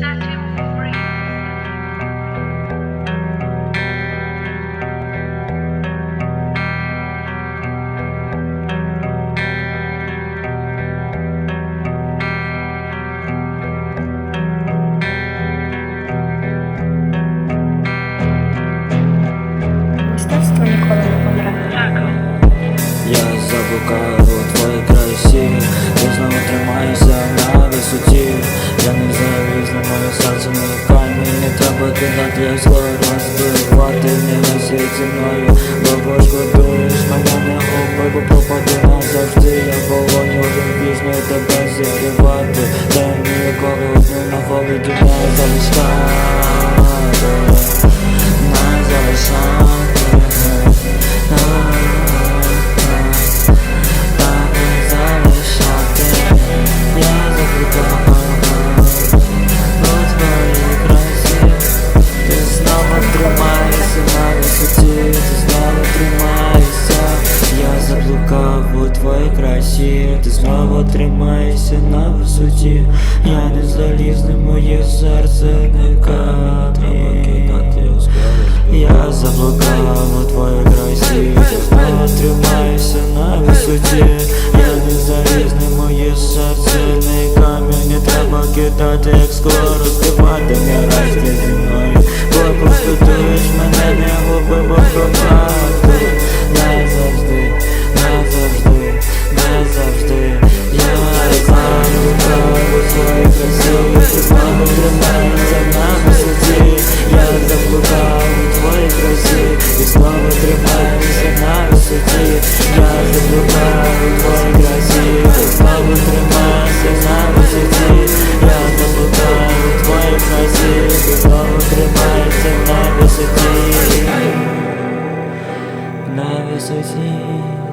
Saturday. Завіз на моє серце на камінь Не треба кидати, як зло розбивати Не висі зі мною, бо пошкодуєш мене не губи, у твоїй красі ти знову тримаєшся на висоті Я не залізне моє серце не Я заблукав у твоїй красі Ти знову тримаєшся на висоті Я не залізне моє серце не камінь Не треба кидати, як скоро розкривати Не разі зі мною Бо пошкодуєш мене на висоті На висоті